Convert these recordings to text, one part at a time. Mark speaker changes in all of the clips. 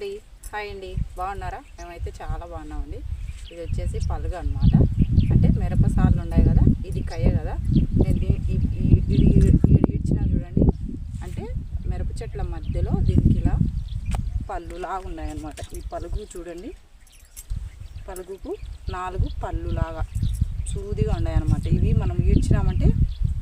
Speaker 1: అండి. హాయ్ అండి. బాగున్నారా? మేమైతే చాలా బాగున్నామండి. ఇది వచ్చేసి పలుగు అనమాట అంటే మిరపసాలు ఉన్నాయి కదా ఇది కయ్య కదా. నేను ఈ- ఇది ఈడ్చిన చూడండి. అంటే మిరప చెట్ల మధ్యలో దీనికి ఇలా పళ్ళు లాగా ఉన్నాయన్నమాట ఈ పలుగు చూడండి. పలుగుకు నాలుగు పళ్ళు లాగా సూదిగా ఉన్నాయన్నమాట ఇవి మనం ఈడ్చినామంటే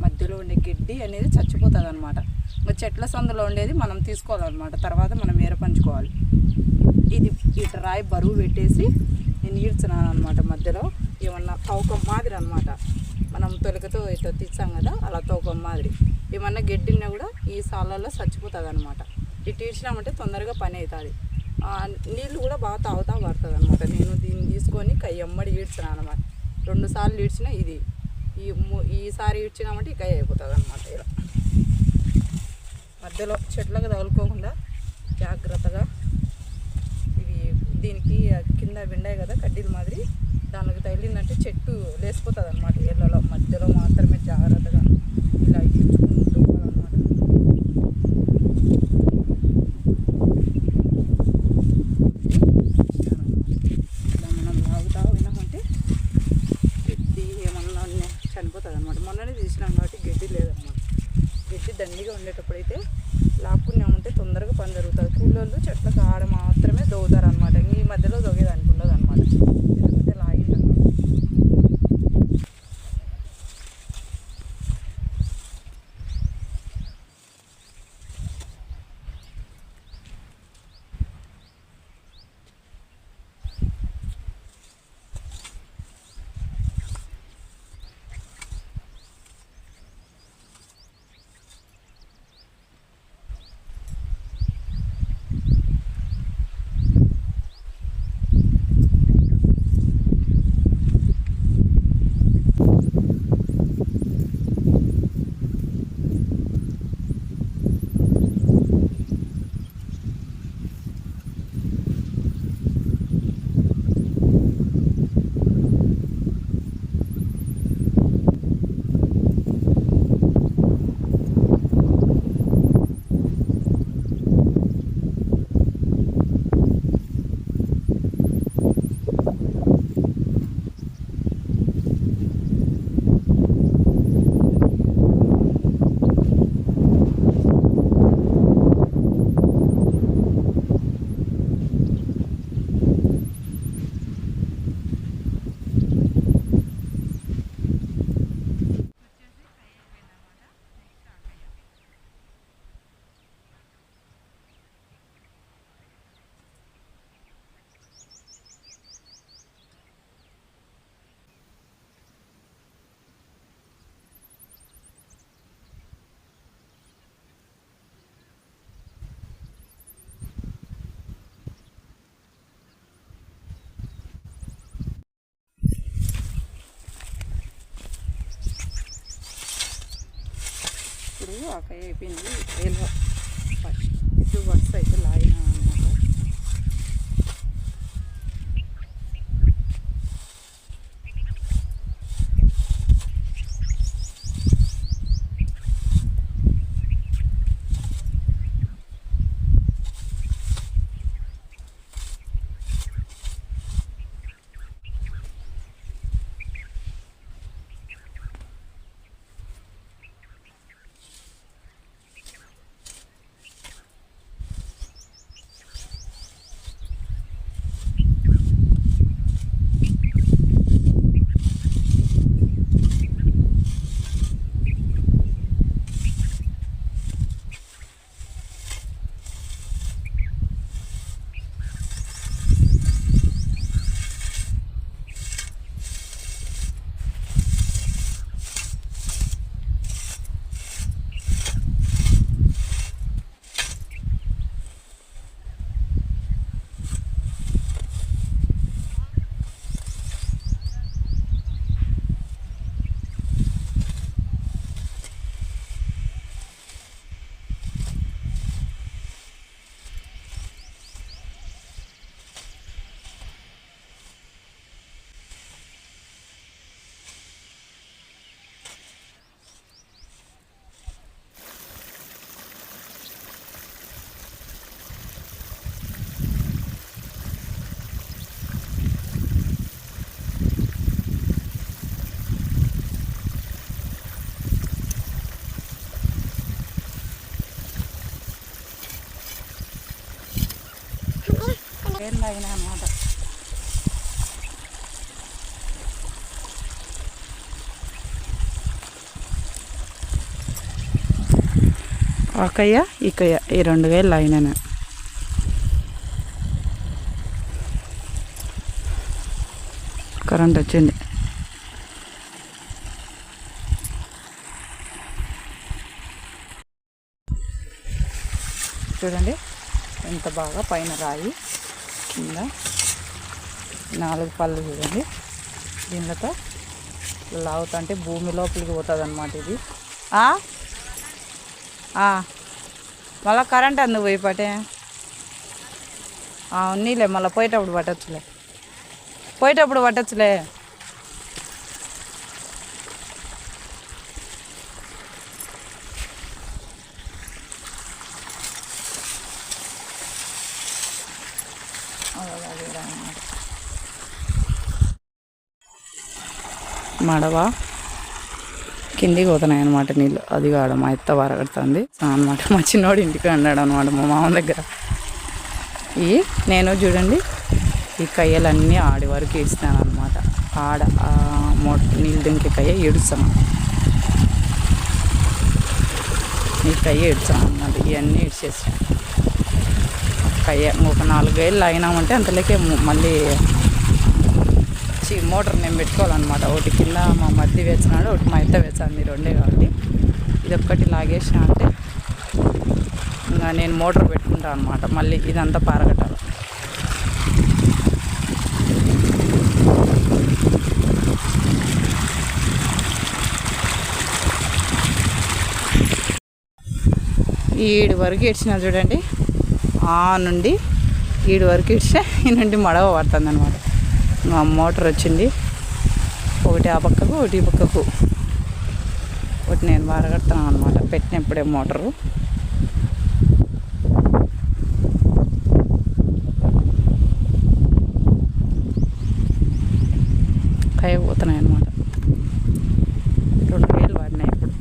Speaker 1: మధ్యలో ఉండే గడ్డి అనేది చచ్చిపోతుంది అనమాట చెట్ల సందులో ఉండేది మనం తీసుకోవాలన్నమాట. తర్వాత మనం ఏరపంచుకోవాలి ఇది ఇటు రాయి బరువు పెట్టేసి నేను ఈడ్చున్నాను అనమాట మధ్యలో. ఏమన్నా తౌకం మాదిరి అనమాట మనం తొలికతో ఇట్లా తీస్తాం కదా అలా తౌకం మాదిరి. ఏమన్నా గెడ్డినా కూడా ఈ సాలలో చచ్చిపోతుంది అనమాట ఇటు ఈడ్చినామంటే తొందరగా పని అవుతుంది నీళ్ళు కూడా బాగా తాగుతా పడుతుంది అనమాట నేను దీన్ని తీసుకొని కయ్యమ్మడి ఈడ్చినా అనమాట రెండు సార్లు ఈడ్చినా ఇది. ఈ ఈసారి ఈడ్చినామంటే ఈ అయిపోతుంది అనమాట ఇలా. మధ్యలో చెట్లకు తగులుకోకుండా జాగ్రత్తగా ఇవి దీనికి కింద విండాయి కదా కడ్డీల మాదిరి దానికి తగిలిందంటే చెట్టు లేసిపోతుంది అనమాట ఇళ్ళలో మధ్యలో మాత్రమే జాగ్రత్తగా ఇలా ఇచ్చుకుంటూ పోవాలన్నమాట ఇలా మనం లాగుతా పోయినామంటే గడ్డి ఏమన్నా ఉన్నా చనిపోతుంది అనమాట మొన్ననే తీసినాం కాబట్టి గడ్డి లేదనమాట గడ్డి దండిగా ఉండేటప్పుడు అయితే లాక్కున్నామంటే తొందరగా పని ముందు చెట్లకు చెట్ల కాడ మాత్రమే దోగుతారు అనమాట ఈ మధ్యలో దొగేదానికి ఉండదు అనమాట ఎందుకంటే లాగింటాం ఇప్పుడు అక్కడ అయిపోయింది రైల్వే ఇటు బస్సు అయితే లాగిన అనమాట. వేలు అనమాట ఈ ఈ రెండు వేలు అయినాను కరెంట్ వచ్చింది. చూడండి ఎంత బాగా పైన రాయి. కింద నాలుగు పళ్ళు చూడండి. దీనితో లాగుతుంటే భూమి లోపలికి పోతుంది అనమాట ఇది మళ్ళీ మళ్ళా కరెంట్ అందు పోయి పటే నీలే మళ్ళీ పోయేటప్పుడు పట్టచ్చులే. పోయేటప్పుడు పట్టచ్చులే. మడవ కిందికి పోతున్నాయి అనమాట నీళ్ళు. అది కాడ మా ఎత్త వరగడుతుంది అనమాట మా చిన్నోడు ఇంటికి అన్నాడు అనమాట మా మామ దగ్గర. ఈ నేను చూడండి ఈ కయ్యలన్నీ ఆడి వరకు ఇస్తాను అనమాట ఆడ మోట నీళ్ళు దింకే కయ్య ఏడుస్తాను ఈ కయ్య ఏడుస్తాను అనమాట ఇవన్నీ ఇడిచేసాను ఒక ఒక నాలుగేళ్ళు అయినామంటే అంతలోకే మళ్ళీ చి మోటార్ నేను పెట్టుకోవాలన్నమాట. ఒకటి కింద మా మధ్య వేసినాడు ఒకటి మా ఇద్ద వేసాను మీరు రెండే కాబట్టి. ఇది ఒక్కటి లాగేసిన అంటే ఇంకా నేను మోటార్ పెట్టుకుంటాను అనమాట మళ్ళీ ఇదంతా పారగట్టాలి. ఏడు వరకు ఏడ్చినా చూడండి. ఆ నుండి ఈడు వరకు ఇడిస్తే ఈ నుండి మడవ పడుతుంది అనమాట మోటార్ వచ్చింది. ఒకటి ఆ పక్కకు ఒకటి ఈ పక్కకు. ఒకటి నేను వారగడుతున్నాను అనమాట పెట్టినప్పుడే మోటారు కాయ పోతున్నాయి అనమాట రెండు వేలు వాడినాయి ఇప్పుడు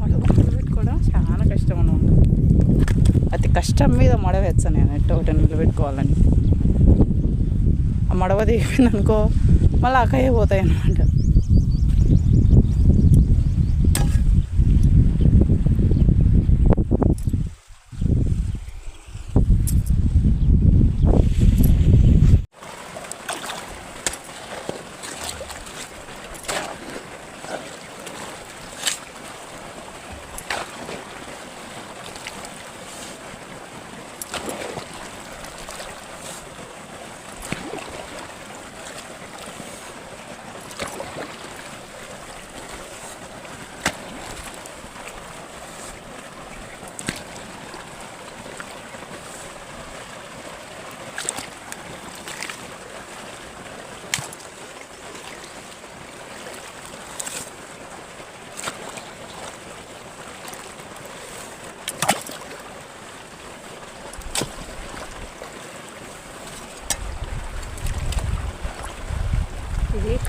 Speaker 1: మడవ పెట్టుకోవడం చాలా కష్టం అనమాట అతి కష్టం మీద మడవ నేను. ఎట్టో ఒకటి నిలబెట్టుకోవాలని. ఆ మడవ దిగిపోయింది అనుకో మళ్ళీ అక్కయ్య పోతాయి అనమాట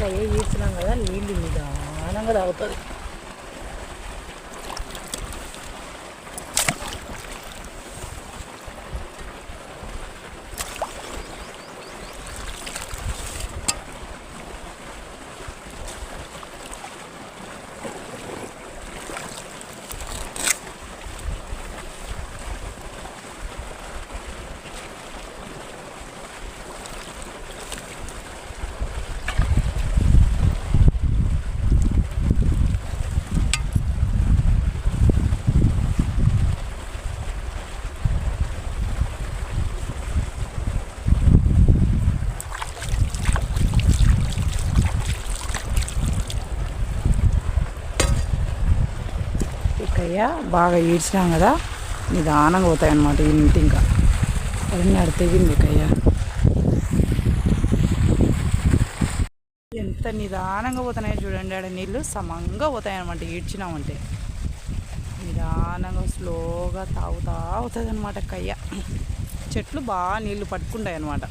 Speaker 2: ఇది కయ్య ఈడ్చినాం కదా నీళ్ళు నిదానంగా తాగుతుంది
Speaker 1: కయ్య బాగా ఈడ్చినాం కదా. నిదానంగా పోతాయి అన్నమాట ఇంటి ఇంకా. అన్నీ ఆడ తెగింది కయ్య ఎంత నిదానంగా పోతున్నాయో చూడండి ఆడ నీళ్ళు సమంగా పోతాయి అనమాట ఈడ్చినామంటే నిదానంగా స్లోగా తాగుతా అవుతుంది అనమాట కయ్య చెట్లు బాగా నీళ్ళు పట్టుకుంటాయి అనమాట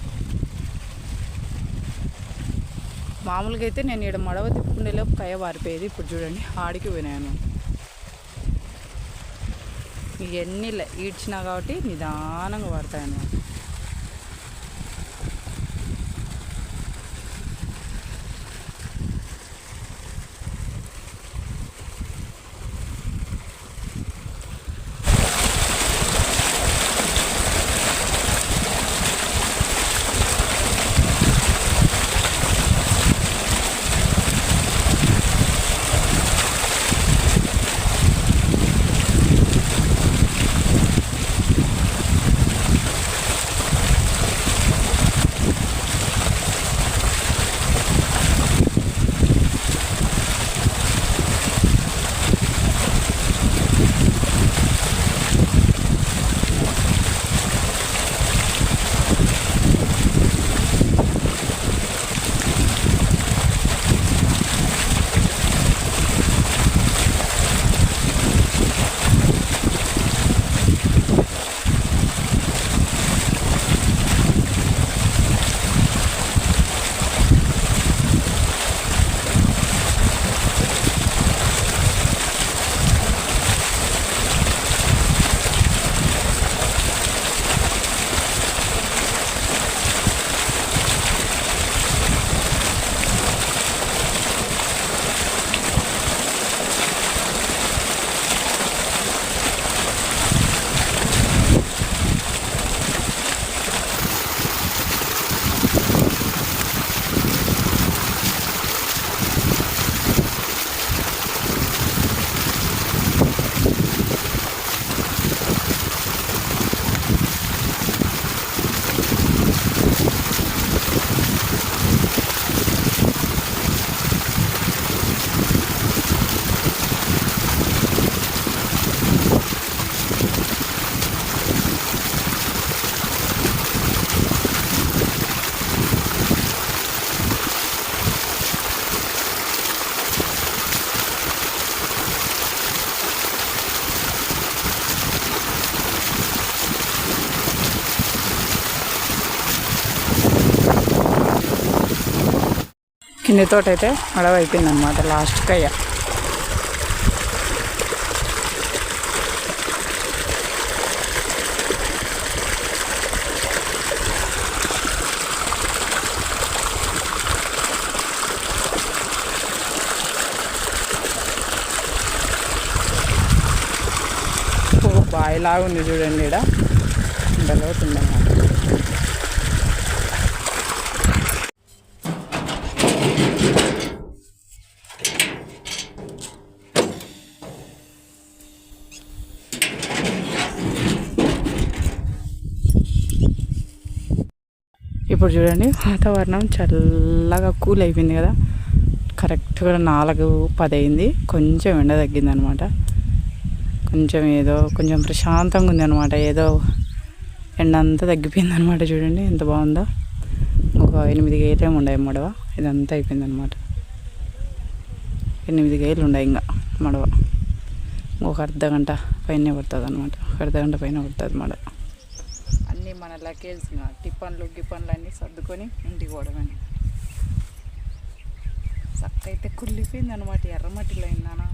Speaker 1: మామూలుగా అయితే నేను ఇక్కడ మడవ తిప్పుకునేలోపు కయ్య పారిపోయేది ఇప్పుడు చూడండి ఆడికి పోయినాను ఇవన్నీ ఈడ్చినా కాబట్టి నిదానంగా పడతాయి అన్నమాట కింది తోటైతే అయితే అడవి అయిపోయింది అనమాట లాస్ట్ కయ్య బాయిలాగా ఉంది చూడండి ఇక్కడ ఉండలోతుందన్నమాట ఇప్పుడు చూడండి వాతావరణం చల్లగా కూల్ అయిపోయింది కదా. కరెక్ట్గా నాలుగు పది అయింది కొంచెం ఎండ తగ్గిందనమాట. కొంచెం ఏదో కొంచెం ప్రశాంతంగా ఉంది అనమాట ఏదో ఎండ అంతా తగ్గిపోయింది అనమాట చూడండి ఎంత బాగుందో. ఒక ఎనిమిది గేలేము ఉండే మడవ. ఇదంతా అయిపోయింది అనమాట ఎనిమిది గేలు ఉండే ఇంకా మడవ. ఒక అర్ధ గంట పైన పడుతుంది అనమాట ఒక అర్ధ గంట పైన పడుతుంది మడవ. మన లగేజ్ టిఫన్లు గిఫన్లు అన్నీ సర్దుకొని ఇంటికి పోవడమే. చక్క అయితే కుళ్ళిపోయింది అనమాట ఎర్రమట్టిలో అయిందానా